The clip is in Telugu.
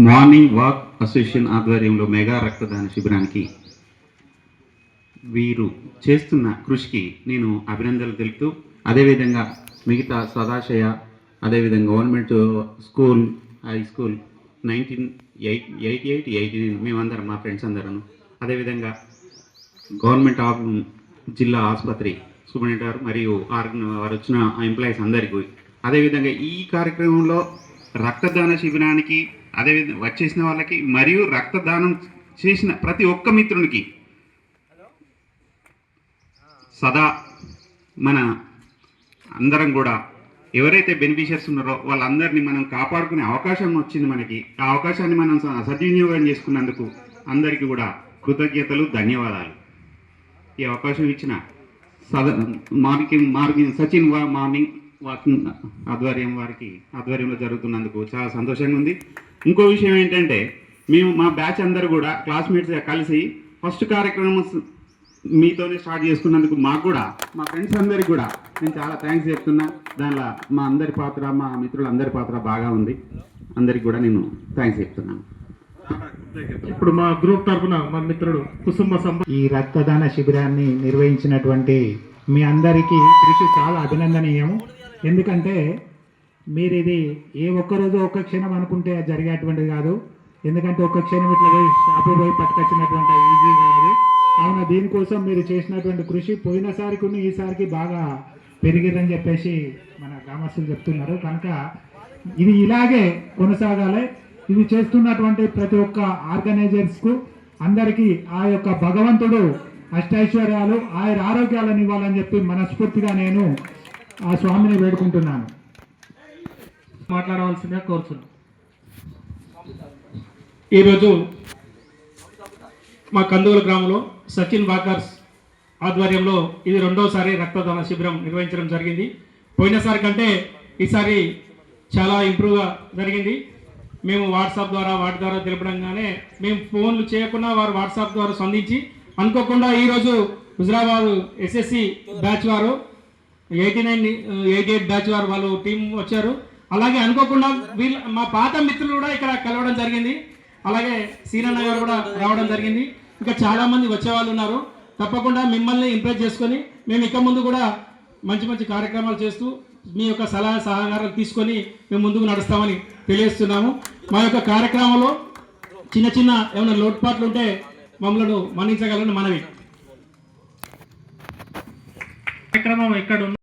మార్నింగ్ వాక్ అసోసియేషన్ ఆధ్వర్యంలో మెగా రక్తదాన శిబిరానికి వీరు చేస్తున్న కృషికి నేను అభినందనలు తెలుపుతూ అదేవిధంగా మిగతా సదాశయ అదేవిధంగా government school high school nineteen eight eighty eight eighty nine మేమందరం మా ఫ్రెండ్స్ అందరం అదేవిధంగా గవర్నమెంట్ ఆఫ్ జిల్లా ఆసుపత్రి సూపరింటెండెంట్ గారు మరియు ఆర్గన్ వారు వచ్చిన ఎంప్లాయీస్ అందరికీ. అదేవిధంగా ఈ కార్యక్రమంలో రక్తదాన శిబిరానికి అదేవిధంగా వచ్చేసిన వాళ్ళకి మరియు రక్తదానం చేసిన ప్రతి ఒక్క మిత్రునికి. సదా మన అందరం కూడా ఎవరైతే బెనిఫిషియర్స్ ఉన్నారో వాళ్ళందరినీ మనం కాపాడుకునే అవకాశం వచ్చింది మనకి. ఆ అవకాశాన్ని మనం సద్వినియోగం చేసుకున్నందుకు అందరికీ కూడా కృతజ్ఞతలు ధన్యవాదాలు. ఈ అవకాశం ఇచ్చిన సద మార్కింగ్ మార్కింగ్ సచిన్ వా మార్నింగ్ వాకింగ్ ఆధ్వర్యం వారికి ఆధ్వర్యంలో జరుగుతున్నందుకు చాలా సంతోషంగా ఉంది. ఇంకో విషయం ఏంటంటే మేము మా బ్యాచ్ అందరూ కూడా క్లాస్మేట్స్ కలిసి ఫస్ట్ కార్యక్రమం మీతోనే స్టార్ట్ చేసుకున్నందుకు మాకు కూడా మా ఫ్రెండ్స్ అందరికి కూడా నేను చాలా థ్యాంక్స్ చెప్తున్నా. దానిలో మా అందరి పాత్ర మా మిత్రులందరి పాత్ర బాగా ఉంది. అందరికి కూడా నేను థ్యాంక్స్ చెప్తున్నాను. ఇప్పుడు మా గ్రూప్ తరపున మా మిత్రుడు కుసుంబ సంబ ఈ రక్తదాన శిబిరాన్ని నిర్వహించినటువంటి మీ అందరికీ కృషి చాలా అభినందనీయము. ఎందుకంటే మీరు ఇది ఏ ఒక్క రోజు ఒక్క క్షణం అనుకుంటే జరిగేటువంటిది కాదు. ఎందుకంటే ఒక్క క్షణం ఇట్లా పోయి షాపు పోయి పట్టుకొచ్చినటువంటి ఈజీ కాదు. కావున దీనికోసం మీరు చేసినటువంటి కృషి పోయినసారికి ఉన్న ఈసారికి బాగా పెరిగిరని చెప్పేసి మన గ్రామస్తులు చెప్తున్నారు. కనుక ఇది ఇలాగే కొనసాగాలి. ఇది చేస్తున్నటువంటి ప్రతి ఒక్క ఆర్గనైజర్స్కు అందరికీ ఆ యొక్క భగవంతుడు అష్టైశ్వర్యాలు ఆయన ఆరోగ్యాలను ఇవ్వాలని చెప్పి మనస్ఫూర్తిగా నేను ఆ స్వామిని వేడుకుంటున్నాను. మాట్లాడవలసిందిగా కోరుతున్నాం ఈరోజు మా కందువల గ్రామంలో సచిన్ బాకర్స్ ఆధ్వర్యంలో ఇది రెండోసారి రక్తదాన శిబిరం నిర్వహించడం జరిగింది. పోయినసారి కంటే ఈసారి చాలా ఇంప్రూవ్గా జరిగింది. మేము వాట్సాప్ ద్వారా వాటి ద్వారా తెలపడంగానే మేము ఫోన్లు చేయకుండా వారు వాట్సాప్ ద్వారా స్పందించి అనుకోకుండా ఈరోజు హుజరాబాద్ ఎస్ఎస్సి బ్యాచ్ వారు eighty nine eighty eight batch వారు వాళ్ళు టీం వచ్చారు. అలాగే అనుకోకుండా వీళ్ళ మా పాత మిత్రులు కూడా ఇక్కడ కలవడం జరిగింది. అలాగే సీనన్న గారు కూడా రావడం జరిగింది. ఇంకా చాలామంది వచ్చేవాళ్ళు వచ్చే వాళ్ళు ఉన్నారు. తప్పకుండా మిమ్మల్ని ఇంప్రెస్ చేసుకొని మేము ఇక ముందు కూడా మంచి మంచి కార్యక్రమాలు చేస్తూ మీ యొక్క సలహా సహకారాలు తీసుకొని మేము ముందుకు నడుస్తామని తెలియజేస్తున్నాము. మా యొక్క కార్యక్రమంలో చిన్న చిన్న ఏమైనా లోటుపాట్లు ఉంటే మమ్మల్ని మన్నించగలని మనవి. కార్యక్రమం ఇక్కడ